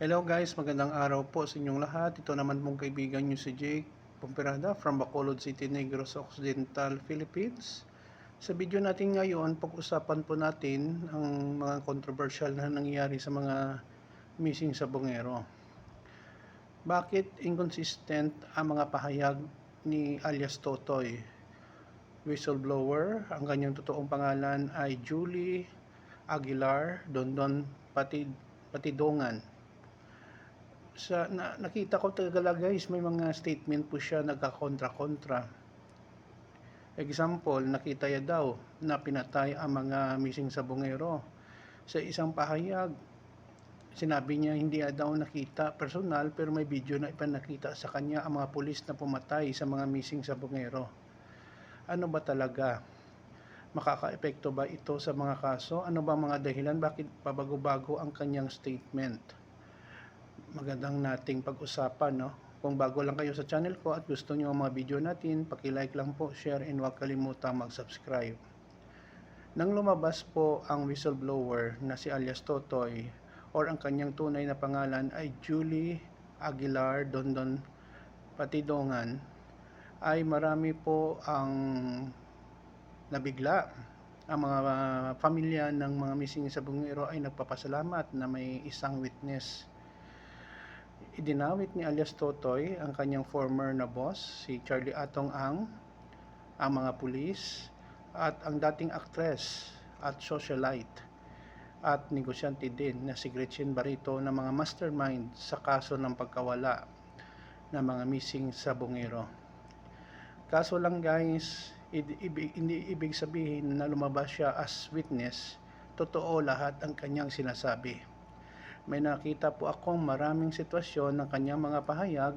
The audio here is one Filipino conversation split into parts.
Hello guys, magandang araw po sa inyong lahat. Ito naman pong kaibigan nyo si Jake Pomperada from Bacolod City, Negros Occidental, Philippines. Sa video natin ngayon, pag-usapan po natin ang mga controversial na nangyayari sa mga missing sa Bungero. Bakit inconsistent ang mga pahayag ni alias Totoy? Whistleblower, ang kanyang totoong pangalan ay Julie Aguilar Dondon Patid, Patidongan sa na, nakita ko talaga guys may mga statement po siya nagkakontra-kontra. Example nakita ya daw na pinatay ang mga missing sa bungero sa isang pahayag. Sinabi niya hindi niya daw nakita personal pero may video na ipanakita sa kanya ang mga pulis na pumatay sa mga missing sa bungero ano ba talaga? Makakaepekto ba ito sa mga kaso? Ano ba mga dahilan? Bakit pabago-bago ang kanyang statement magandang nating pag-usapan no? Kung bago lang kayo sa channel ko at gusto niyo ang mga video natin paki-like lang po share and huwag kalimutang mag-subscribe. Nang lumabas po ang whistleblower na si alias Totoy or ang kanyang tunay na pangalan ay Julie Aguilar Dondon Patidongan ay marami po ang nabigla. Ang mga pamilya ng mga missing sa Bungero ay nagpapasalamat na may isang witness idinawit ni alias Totoy ang kanyang former na boss, si Charlie Atong Ang, ang mga pulis, at ang dating actress at socialite at negosyante din na si Gretchen Barito na mga mastermind sa kaso ng pagkawala ng mga missing sa Bungero. Kaso lang guys, ibig, hindi ibig sabihin na lumabas siya as witness, totoo lahat ang kanyang sinasabi may nakita po akong maraming sitwasyon ng kanyang mga pahayag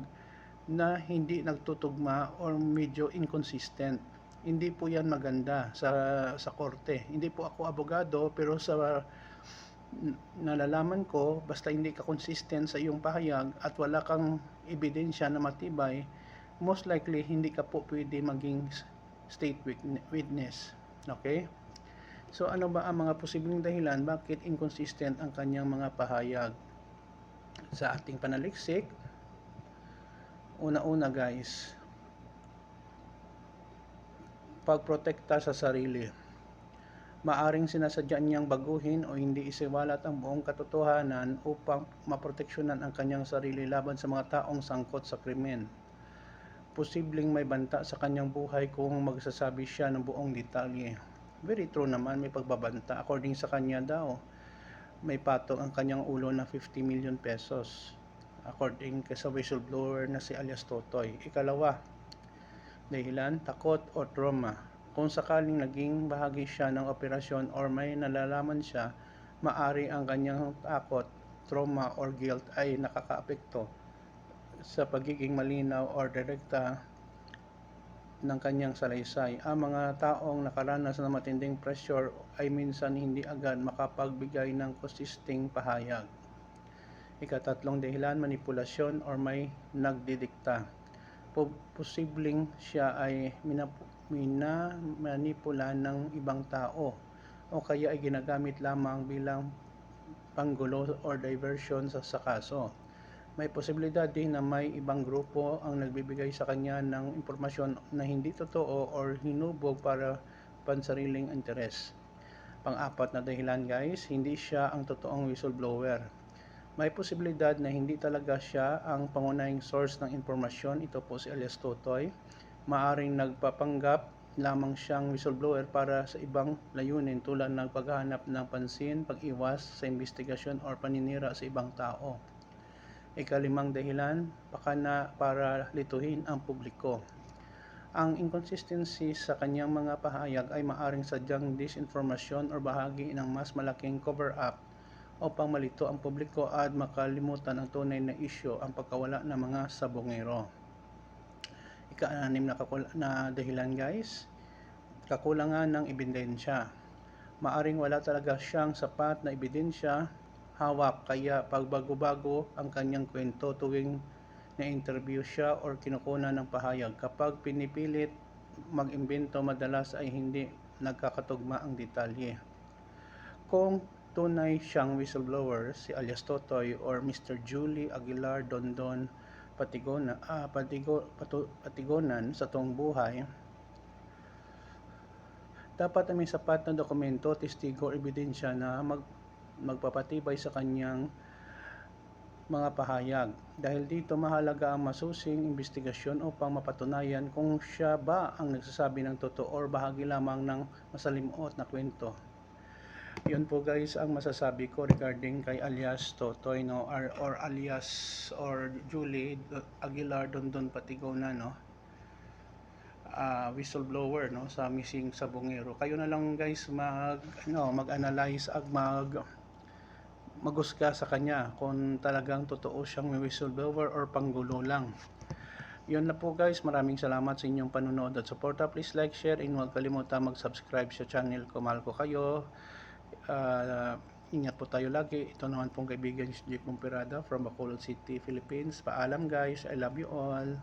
na hindi nagtutugma or medyo inconsistent. Hindi po yan maganda sa, sa korte. Hindi po ako abogado pero sa nalalaman ko, basta hindi ka consistent sa iyong pahayag at wala kang ebidensya na matibay, most likely hindi ka po pwede maging state witness. Okay? So ano ba ang mga posibleng dahilan bakit inconsistent ang kanyang mga pahayag? Sa ating panaliksik, una-una guys, pagprotekta sa sarili. Maaring sinasadya niyang baguhin o hindi isiwalat ang buong katotohanan upang maproteksyonan ang kanyang sarili laban sa mga taong sangkot sa krimen. Posibleng may banta sa kanyang buhay kung magsasabi siya ng buong detalye Very true naman, may pagbabanta. According sa kanya daw, may patong ang kanyang ulo na 50 million pesos. According sa whistleblower na si alias Totoy. Ikalawa, dahilan, takot o trauma. Kung sakaling naging bahagi siya ng operasyon or may nalalaman siya, maari ang kanyang takot, trauma or guilt ay nakakaapekto sa pagiging malinaw or direkta ng kanyang salaysay. Ang mga taong nakaranas ng matinding pressure ay minsan hindi agad makapagbigay ng consisting pahayag. Ikatatlong dahilan, manipulasyon or may nagdidikta. Posibleng siya ay minamanipula ng ibang tao o kaya ay ginagamit lamang bilang panggulo or diversion sa, sa kaso may posibilidad din na may ibang grupo ang nagbibigay sa kanya ng impormasyon na hindi totoo or hinubog para pansariling interes. Pang-apat na dahilan guys, hindi siya ang totoong whistleblower. May posibilidad na hindi talaga siya ang pangunahing source ng impormasyon. Ito po si alias Totoy. Maaring nagpapanggap lamang siyang whistleblower para sa ibang layunin tulad ng paghahanap ng pansin, pag-iwas sa investigasyon or paninira sa ibang tao. Ikalimang dahilan, baka na para lituhin ang publiko. Ang inconsistency sa kanyang mga pahayag ay maaring sadyang disinformasyon o bahagi ng mas malaking cover-up upang malito ang publiko at makalimutan ang tunay na isyo ang pagkawala ng mga sabongero. Ika-anim na, na dahilan guys, kakulangan ng ebidensya. Maaring wala talaga siyang sapat na ebidensya hawak kaya pagbago-bago ang kanyang kwento tuwing na-interview siya or kinukunan ng pahayag. Kapag pinipilit mag-imbento madalas ay hindi nagkakatugma ang detalye. Kung tunay siyang whistleblower si alias Totoy or Mr. Julie Aguilar Dondon Patigona, ah, Patigo, Patu- Patigonan sa toong buhay, dapat ay may sapat na dokumento, testigo, ebidensya na mag, magpapatibay sa kanyang mga pahayag. Dahil dito mahalaga ang masusing investigasyon upang mapatunayan kung siya ba ang nagsasabi ng totoo or bahagi lamang ng masalimuot na kwento. Yun po guys ang masasabi ko regarding kay alias Totoy no or, or alias or Julie Aguilar Dondon Patigona no ah, whistleblower no sa missing sa Bungero. Kayo na lang guys mag ano mag-analyze ag mag magusga sa kanya kung talagang totoo siyang may whistleblower or panggulo lang. Yun na po guys, maraming salamat sa inyong panonood at suporta. Please like, share, and huwag kalimutan mag-subscribe sa channel ko. Mahal ko kayo. Ah, ingat po tayo lagi. Ito naman pong kaibigan si Jake Mumperada from Bacolod City, Philippines. Paalam guys, I love you all.